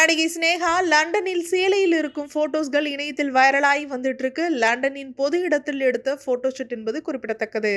நடிகை சினேகா லண்டனில் சேலையில் இருக்கும் போட்டோஸ்கள் இணையத்தில் வைரலாகி வந்துட்டு இருக்கு. லண்டனின் பொது இடத்தில் எடுத்த போட்டோஷூட் என்பது குறிப்பிடத்தக்கது.